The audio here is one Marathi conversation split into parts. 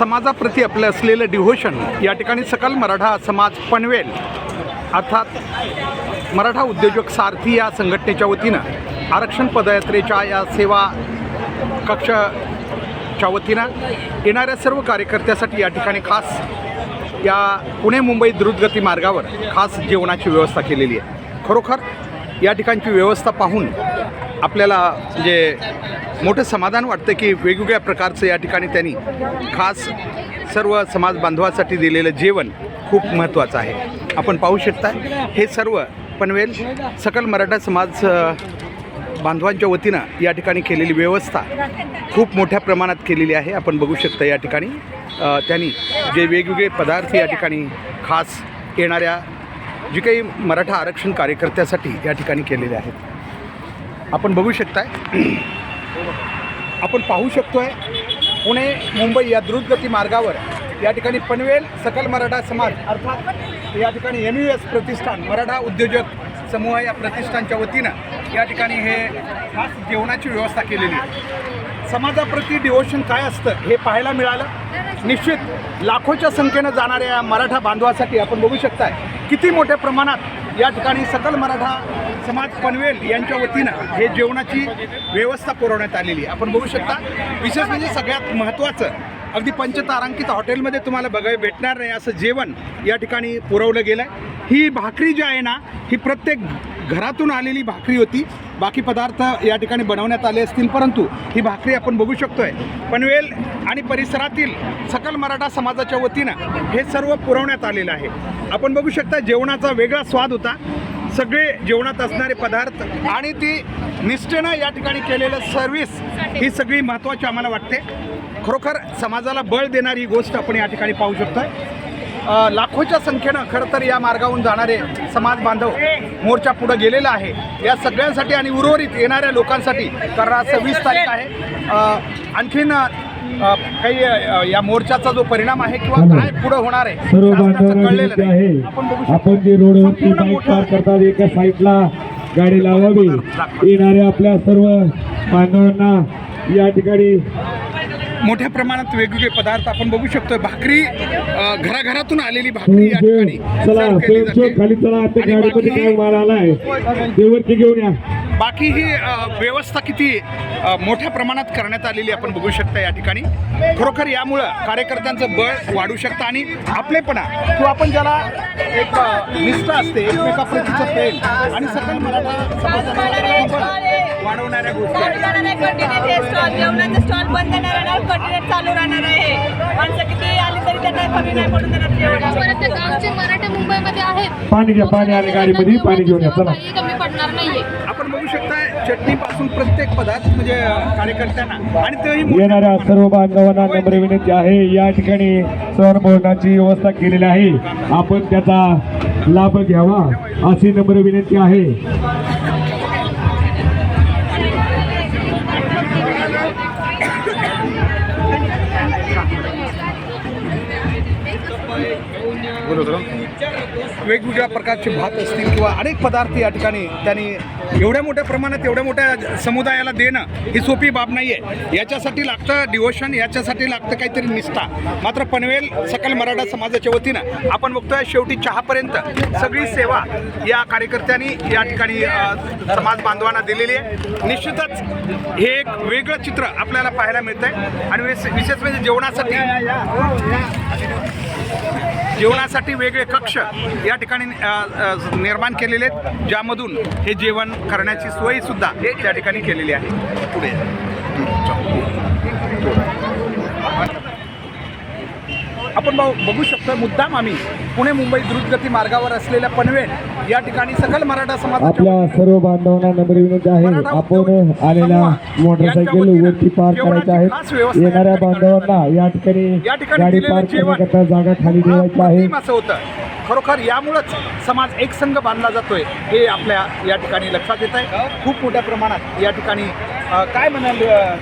समाजाप्रती आपलं असलेलं डिव्होशन या ठिकाणी सकल मराठा समाज पनवेल अर्थात मराठा उद्योजक सारथी या संघटनेच्या वतीनं आरक्षण पदयात्रेच्या या सेवा कक्षाच्या वतीनं येणाऱ्या सर्व कार्यकर्त्यासाठी या ठिकाणी खास या पुणे मुंबई द्रुतगती मार्गावर खास जेवणाची व्यवस्था केलेली आहे. खरोखर या ठिकाणची व्यवस्था पाहून आपल्याला म्हणजे मोठं समाधान वाटतं की वेगवेगळ्या प्रकारचं या ठिकाणी त्यांनी खास सर्व समाज बांधवासाठी दिलेलं जेवण खूप महत्त्वाचं आहे. आपण पाहू शकता हे सर्व पनवेल सकल मराठा समाज बांधवांच्या वतीनं या ठिकाणी केलेली व्यवस्था खूप मोठ्या प्रमाणात केलेली आहे. आपण बघू शकता या ठिकाणी त्यांनी जे वेगवेगळे पदार्थ या ठिकाणी खास येणाऱ्या जी काही मराठा आरक्षण कार्यकर्त्यासाठी या ठिकाणी केलेले आहेत. आपण बघू शकताय. आपण पाहू शकतोय पुणे मुंबई या द्रुतगती मार्गावर या ठिकाणी पनवेल सकल मराठा समाज अर्थात या ठिकाणी एम यू एस प्रतिष्ठान मराठा उद्योजक समूह या प्रतिष्ठानच्या वतीनं या ठिकाणी हे खास जेवणाची व्यवस्था केलेली आहे. समाजाप्रती डिवोशन काय असतं हे पाहायला मिळालं. निश्चित लाखोच्या संख्येनं जाणाऱ्या मराठा बांधवासाठी आपण बघू शकताय किती मोठ्या प्रमाणात या ठिकाणी सकल मराठा समाज पनवेल यांच्या वतीनं हे जेवणाची व्यवस्था पुरवण्यात आलेली आहे. आपण बघू शकता विशेष म्हणजे सगळ्यात महत्त्वाचं अगदी पंचतारांकित हॉटेलमध्ये तुम्हाला बघाय भेटणार नाही असं जेवण या ठिकाणी पुरवलं गेलं आहे ही भाकरी जी आहे ना ही प्रत्येक घरातून आलेली भाकरी होती. बाकी पदार्थ या ठिकाणी बनवण्यात आले असतील परंतु ही भाकरी आपण बघू शकतोय. पनवेल आणि परिसरातील सकल मराठा समाजाच्या वतीनं हे सर्व पुरवण्यात आलेलं आहे. आपण बघू शकता जेवणाचा वेगळा स्वाद होता. सगळे जेवणात असणारे पदार्थ आणि ती निष्ठेनं या ठिकाणी केलेलं सर्व्हिस ही सगळी महत्त्वाची आम्हाला वाटते. खरोखर समाजाला बळ देणारी ही गोष्ट आपण या ठिकाणी पाहू शकतोय. लाखोच्या संख्येनं खरं तर या मार्गावरून जाणारे समाज बांधव मोर्चा पुढे गेलेला आहे. या सगळ्यांसाठी आणि उर्वरित येणाऱ्या लोकांसाठी कारण आज सव्वीस तारीख आहे. आणखीन काही या मोर्चाचा जो परिणाम आहे किंवा काय पुढे होणार आहे आपण जे रोडवरती बाईक पार करतात एका साईडला गाडी लावावी. येणाऱ्या आपल्या सर्व बांधवांना या ठिकाणी मोठ्या प्रमाणात वेगवेगळे पदार्थ आपण बघू शकतो भाकरी घराघरातून आलेली भाकरी या ठिकाणी केली जाते. वरती घेऊन या. बाकी ही व्यवस्था किती मोठ्या प्रमाणात करण्यात आलेली आपण बघू शकता या ठिकाणी. खरोखर यामुळं कार्यकर्त्यांचं बळ वाढू शकतं आणि आपलेपणा किंवा आपण ज्याला एक निष्ठा असते एकमेकाप्रतीचं प्रेम आणि सकल मराठा वाढवणाऱ्या गोष्टी. आहेत. जेवणाचा स्टॉल बंद नाही राहणार कंटिन्यू चालू राहणार आहे. माणसं किती आली तरी त्यांना कमी नाही पडून देणार परत ते जेवण गावचे मराठे मुंबईमध्ये आहेत. पाणी घ्या, पाणी आलं गाडीमध्ये, पाणी घेऊन या, चला. काही कमी पडणार नाहीये. आपण बघू शकता चटणीपासून प्रत्येक पदार्थ म्हणजे कार्यकर्त्यांना. आणि तेही येणाऱ्या सर्व बांधवांना नम्र विनंती आहे. या ठिकाणी सण भोजनाची व्यवस्था केलेली आहे. आपण त्याचा लाभ घ्यावा अशी नम्र विनंती आहे. वेगवेगळ्या प्रकारचे भात असतील किंवा अनेक पदार्थ या ठिकाणी त्यांनी एवढ्या मोठ्या प्रमाणात एवढ्या मोठ्या समुदायाला देणं ही सोपी बाब नाही आहे याच्यासाठी लागतं डिवोशन याच्यासाठी लागतं काहीतरी निष्ठा. मात्र पनवेल सकल मराठा समाजाच्या वतीनं आपण बघतोय शेवटी चहापर्यंत सगळी सेवा या कार्यकर्त्यांनी या ठिकाणी समाज बांधवांना दिलेली आहे. निश्चितच हे एक वेगळं चित्र आपल्याला पाहायला मिळतंय. आणि विशेष विशेष म्हणजे जेवणासाठी जेवणासाठी वेगळे कक्ष या ठिकाणी निर्माण केलेले आहेत ज्यामधून हे जेवण करण्याची सोयसुद्धा त्या ठिकाणी केलेली आहे. पुढे आपण बघ- बघू शकतो मुद्दाम आम्ही. पुणे मुंबई द्रुतगती मार्गावर असलेल्या पनवेल या ठिकाणी सकल मराठा समाजाच्या आपल्या सर्व बांधवांना नम्र विनंती आहे आपण आलेल्या मोटरसायकल वरती पार करायचे आहेत येणाऱ्या बांधवांना या ठिकाणी गाडी दिलेलं पार जेवण करण्याकरता जागा खाली ठेवायची आहे. खरोखर यामुळंच समाज एकसंघ बांधला जातोय हे आपल्या या ठिकाणी लक्षात येत आहे. खूप मोठ्या प्रमाणात या ठिकाणी काय म्हणाल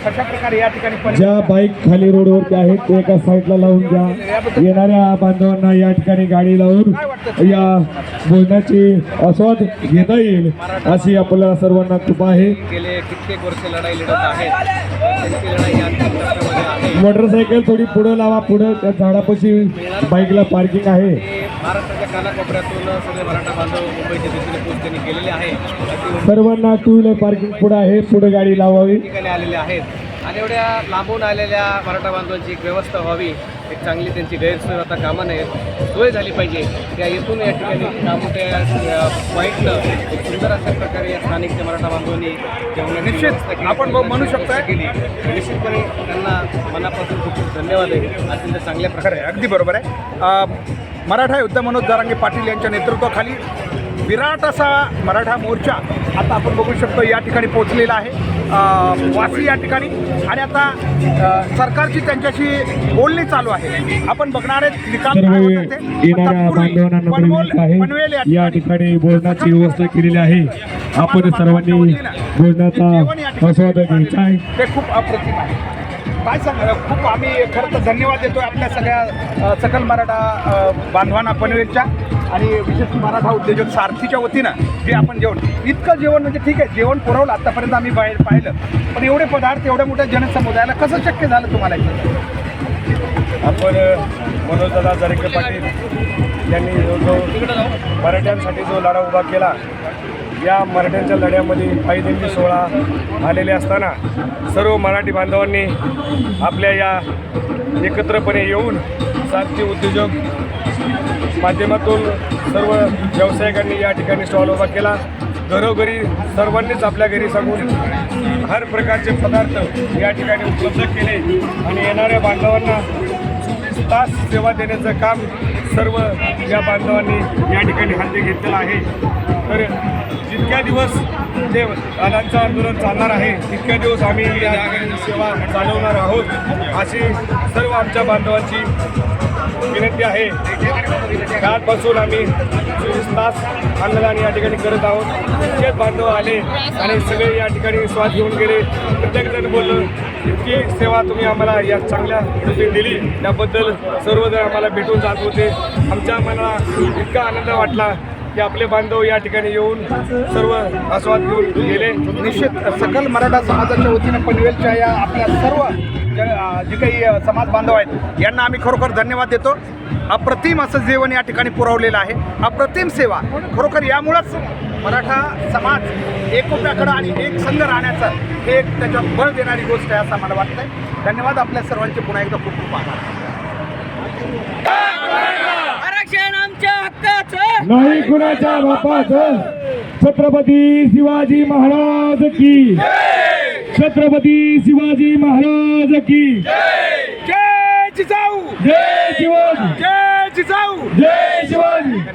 कशा प्रकारे या ठिकाणी पण- ज्या बाईक खाली रोडवरती आहेत ते एका साईडला लावून द्या येणाऱ्या बांधवांना या ठिकाणी गाडी लावून या भोजनाची आस्वाद घेता येईल अशी आपल्याला सर्वांना कृपा आहे. गेले कित्येक वर्ष लढाई लढत आहे. मोटरसायकल थोडी पुढं लावा पुढं त्या झाडापाशी बाईकला पार्किंग आहे. महाराष्ट्राच्या कानाकोपऱ्यातून सगळे मराठा बांधव मुंबईच्या दिशेने पोच त्यांनी केलेले आहे. सर्वांना टू व्हीलर पार्किंग पुढे आहे पुढे गाडी लावावी. ठिकाणी आलेले आहेत. आणि एवढ्या लांबून आलेल्या मराठा बांधवांची एक व्यवस्था व्हावी एक चांगली त्यांची गैरसोय आता कामा नये सोय झाली पाहिजे. त्या येथून या ठिकाणी त्या पॉईंटनं एक सुंदर अशा प्रकारे या स्थानिक मराठा बांधवांनी निश्चित. आपण म्हणू शकतो. केली. निश्चितपणे त्यांना मनापासून खूप खूप धन्यवाद आहे. अत्यंत चांगल्या प्रकारे. अगदी बरोबर आहे. मराठा युद्ध मनोज जरांगे पाटील यांच्या नेतृत्वाखाली विराट असा मराठा मोर्चा आता आपण बघू शकतो या ठिकाणी पोहोचलेला आहे. वासी या ठिकाणी. आणि आता सरकारची त्यांच्याशी बोलणी चालू आहे. आपण बघणार आहेत निकाल. येणाऱ्या या ठिकाणी भोजनाची व्यवस्था केलेली आहे. आपण सर्वांनी भोजनाचा आस्वाद घ्यायचा आहे. ते खूप अप्रतिम आहे. काय सांग खूप आम्ही खरं तर धन्यवाद देतोय आपल्या सगळ्या सकल मराठा बांधवांना पनवेलच्या आणि विशेष मराठा उद्योजक सारथीच्या वतीनं जे आपण जेवण इतकं जेवण म्हणजे ठीक आहे जेवण पुरवलं आत्तापर्यंत आम्ही बाहेर पाहिलं पण एवढे पदार्थ एवढ्या मोठ्या जनसमुदायाला कसं शक्य झालं तुम्हाला इथं? आपण मनोजदादा जरके पाटील यांनी जो जो मराठ्यांसाठी जो लढा उभा केला या मराठ्यांच्या लढ्यामध्ये पायदिंडी सोहळा आलेले असताना सर्व मराठी बांधवांनी आपल्या या एकत्रपणे येऊन सातची उद्योजक माध्यमातून सर्व व्यावसायिकांनी या ठिकाणी स्टॉल उभा केला. घरोघरी सर्वांनीच आपल्या घरी सांगून हर प्रकारचे पदार्थ या ठिकाणी उपलब्ध केले आणि येणाऱ्या बांधवांना तास सेवा देण्याचं काम सर्व या बांधवांनी या ठिकाणी हाती घेतलेलं आहे. तर जितक्या दिवस जे दादांचं आंदोलन चालणार आहे तितक्या दिवस आम्ही या सेवा चालवणार आहोत. अशी सर्व आमच्या बांधवांची विनंती आहे. कालपासून आम्ही चोवीस तास अन्नदान या ठिकाणी करत आहोत. शेत बांधव आले आणि सगळे या ठिकाणी स्वाद घेऊन गेले. प्रत्येकजण बोललं इतकी सेवा तुम्ही आम्हाला या चांगल्या दिली. त्याबद्दल सर्वजण आम्हाला भेटून जात होते. आमच्या मनाला इतका आनंद वाटला की आपले बांधव या ठिकाणी येऊन सर्व आस्वाद घेऊन गेले. निश्चित सकल मराठा समाजाच्या वतीनं पनवेलच्या या आपल्या सर्व ज- काही समाज बांधव आहेत यांना आम्ही खरोखर धन्यवाद देतो. अप्रतिम असं जेवण या ठिकाणी पुरवलेलं आहे. अप्रतिम सेवा खरोखर यामुळंच मराठा समाज एकोप्याकडं आणि एक संघ राहण्याचं हे एक त्याच्यात बळ देणारी गोष्ट आहे असं मला वाटतंय. धन्यवाद. आपल्या सर्वांचे पुन्हा एकदा खूप खूप आभार. आरक्षण आमच्या हक्काचं. नाही कुणाच्या बापाचं? छत्रपती शिवाजी महाराज की छत्रपती शिवाजी महाराज की. जय. जिजाऊ. जय शिवाजी. जय जिजाऊ. जय शिवाजी.